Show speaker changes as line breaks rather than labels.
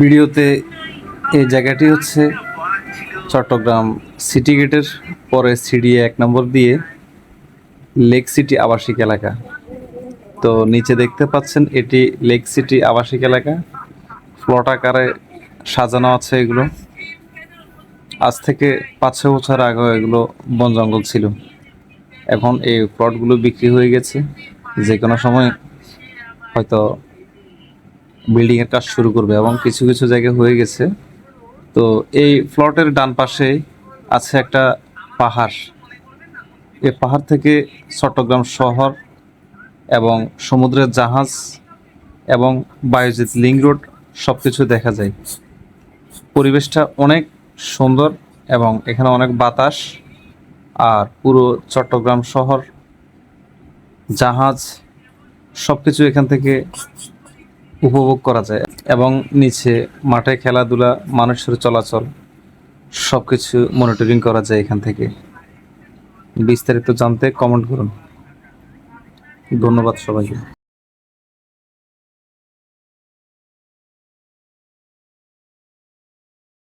ভিডিওতে এই জায়গাটি হচ্ছে চট্টগ্রাম সিটি গেটের, পরে সিডি এক নম্বর দিয়ে লেক সিটি আবাসিক এলাকা। তো নিচে দেখতে পাচ্ছেন, এটি লেক সিটি আবাসিক এলাকা। প্লট আকারে সাজানো আছে এগুলো। আজ থেকে পাঁচ ছ বছর আগে এগুলো বন জঙ্গল ছিল। এখন এই প্লটগুলো বিক্রি হয়ে গেছে। যে কোনো সময় হয়তো বিল্ডিং এর কাজ শুরু করবে এবং কিছু কিছু জায়গায় হয়ে গেছে। তো এই প্লটের ডান পাশে আছে একটা পাহাড়। এ পাহাড় থেকে চট্টগ্রাম শহর এবং সমুদ্রের জাহাজ এবং বায়োজিৎ লিঙ্ক রোড সব কিছু দেখা যায়। পরিবেশটা অনেক সুন্দর এবং এখানে অনেক বাতাস আর পুরো চট্টগ্রাম শহর, জাহাজ সব কিছু এখান থেকে উপভোগ করা যায় এবং নিচে মাঠে খেলাধুলা, মানুষের চলাচল সব কিছু মনিটরিং করা যায় এখান থেকে। বিস্তারিত জানতে কমেন্ট করুন। ধন্যবাদ সবাইকে।